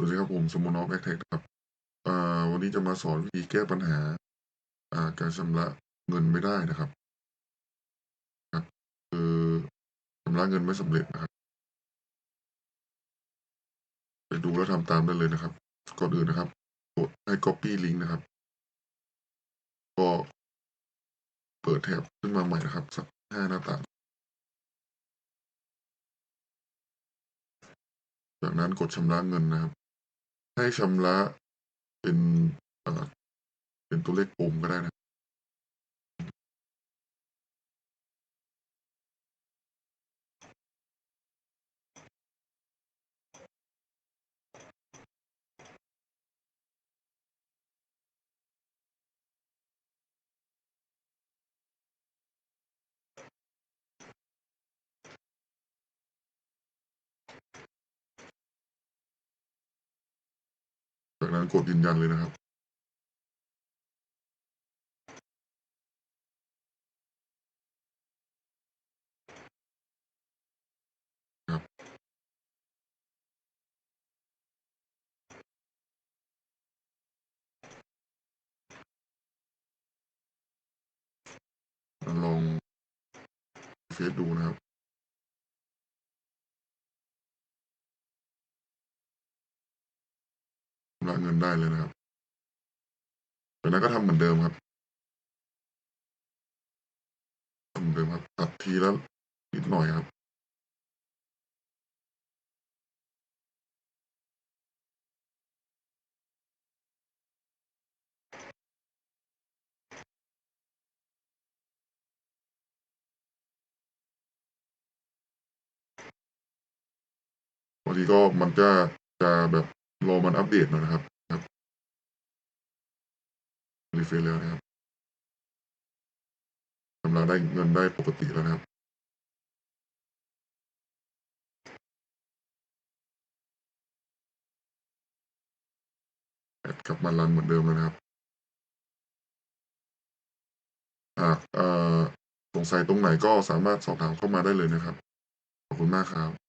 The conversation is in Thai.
สวัสดีครับผมสมอนอฟแอคแท็กครับวันนี้จะมาสอนวิธีแก้ปัญหาอ่าการชำระเงินไม่ได้นะครับครับคือชำระเงินไม่สำเร็จนะครับ ไปดูแล้วทำตามได้เลยนะครับ ก่อนอื่นนะครับกดให้ copy link นะครับ ก็เปิดแท็บขึ้นมาใหม่นะครับ สักห้าหน้าต่างจากนั้นกดชำระเงินนะครับ ให้ชำระเป็นเอ่อเป็นตัวเลขกลมก็ได้นะ กดยืนยันเลยนะครับครับลองเฟซดูนะครับ ชำระเงินได้เลยนะครับจากนั้นก็ทำเหมือนเดิมครับทำเหมือนเดิมครับ ตัดทีและนิดหน่อยครับบางทีก็มันจะจะแบบ รอมันอัปเดตหน่อยนะครับครับรีเฟรชแล้วนะครับชำระได้เงินได้ปกติแล้วนะครับแอดกลับมารันเหมือนเดิมแล้วนะครับหากเอ่อสงสัยตรงไหนก็สามารถสอบถามเข้ามาได้เลยนะครับ ขอบคุณมากครับ